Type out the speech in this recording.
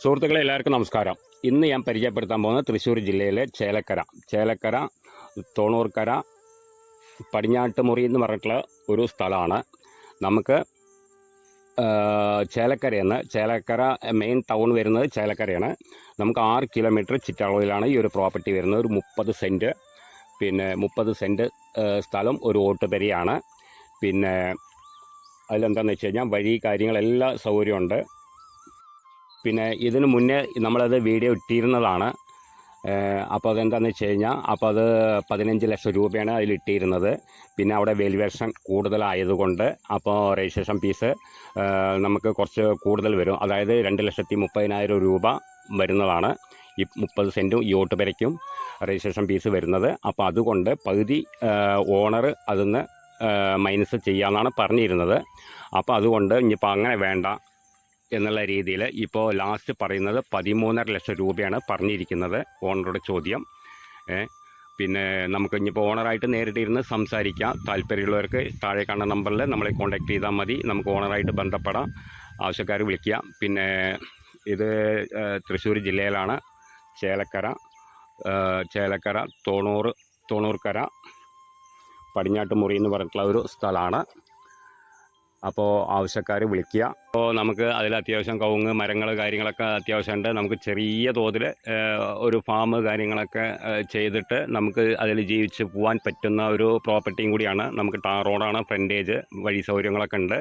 സുഹൃത്തുക്കളെ എല്ലാവർക്കും നമസ്കാരം. ഇന്ന് ഞാൻ പരിചയപ്പെടുത്താൻ പോകുന്നത് തൃശ്ശൂർ ജില്ലയിലെ ചേലക്കര. ചേലക്കര തോണൂർക്കര പടിഞ്ഞാട്ടുമുറി എന്ന് പറഞ്ഞിട്ടുള്ള ഒരു സ്ഥലമാണ്. നമുക്ക് ചേലക്കരയെന്ന് ചേലക്കര മെയിൻ ടൗൺ വരുന്നത് ചേലക്കരയാണ്. നമുക്ക് ആറ് കിലോമീറ്റർ ചുറ്റളവിലാണ് ഈ ഒരു പ്രോപ്പർട്ടി വരുന്നത്. ഒരു മുപ്പത് സെന്റ് പിന്നെ മുപ്പത് സെന്റ് സ്ഥലം ഒരു ഓട്ടുപരിയാണ്. പിന്നെ അതിലെന്താണെന്ന് വെച്ച് കഴിഞ്ഞാൽ വഴി കാര്യങ്ങളെല്ലാം സൗകര്യമുണ്ട്. പിന്നെ ഇതിന് മുന്നേ നമ്മളത് വീഡിയോ ഇട്ടിരുന്നതാണ്. അപ്പോൾ അതെന്താണെന്ന് വെച്ച് കഴിഞ്ഞാൽ അപ്പോൾ അത് പതിനഞ്ച് ലക്ഷം രൂപയാണ് അതിൽ ഇട്ടിരുന്നത്. പിന്നെ അവിടെ വെലുവേഷൻ കൂടുതലായതുകൊണ്ട് അപ്പോൾ രജിസ്ട്രേഷൻ ഫീസ് നമുക്ക് കുറച്ച് കൂടുതൽ വരും. അതായത് രണ്ട് ലക്ഷത്തി മുപ്പതിനായിരം രൂപ വരുന്നതാണ്. ഈ മുപ്പത് സെന്റും ഈ ഓട്ട് പെരയ്ക്കും രജിസ്ട്രേഷൻ ഫീസ് വരുന്നത്. അപ്പോൾ അതുകൊണ്ട് പകുതി ഓണർ അതിൽ നിന്ന് മൈനസ് ചെയ്യാമെന്നാണ് പറഞ്ഞിരുന്നത്. അപ്പോൾ അതുകൊണ്ട് ഇനിയിപ്പോൾ അങ്ങനെ വേണ്ട. എന്നുള്ള രീതിയിൽ ഇപ്പോൾ ലാസ്റ്റ് പറയുന്നത് പതിമൂന്നര ലക്ഷം രൂപയാണ് പറഞ്ഞിരിക്കുന്നത് ഓണറുടെ ചോദ്യം. പിന്നെ നമുക്ക് ഇനിയിപ്പോൾ ഓണറായിട്ട് നേരിട്ട് ഇരുന്ന് സംസാരിക്കാം. താല്പര്യമുള്ളവർക്ക് താഴെ കാണുന്ന നമ്പറിൽ നമ്മളെ കോൺടാക്ട് ചെയ്താൽ മതി. നമുക്ക് ഓണറായിട്ട് ബന്ധപ്പെടാം. ആവശ്യക്കാർ വിളിക്കാം. പിന്നെ ഇത് തൃശ്ശൂർ ജില്ലയിലാണ്. ചേലക്കര ചേലക്കര തോണൂർ തോണൂർക്കര പടിഞ്ഞാട്ട് മുറി എന്ന് പറഞ്ഞിട്ടുള്ള ഒരു സ്ഥലമാണ്. അപ്പോൾ ആവശ്യക്കാർ വിളിക്കുക. അപ്പോൾ നമുക്ക് അതിൽ അത്യാവശ്യം കവുങ്ങ് മരങ്ങൾ കാര്യങ്ങളൊക്കെ അത്യാവശ്യമുണ്ട്. നമുക്ക് ചെറിയ തോതിൽ ഒരു ഫാം കാര്യങ്ങളൊക്കെ ചെയ്തിട്ട് നമുക്ക് അതിൽ ജീവിച്ച് പോകാൻ പറ്റുന്ന ഒരു പ്രോപ്പർട്ടിയും കൂടിയാണ്. നമുക്ക് ടാർ റോഡാണ് ഫ്രണ്ടേജ് വഴി സൗകര്യങ്ങളൊക്കെ ഉണ്ട്.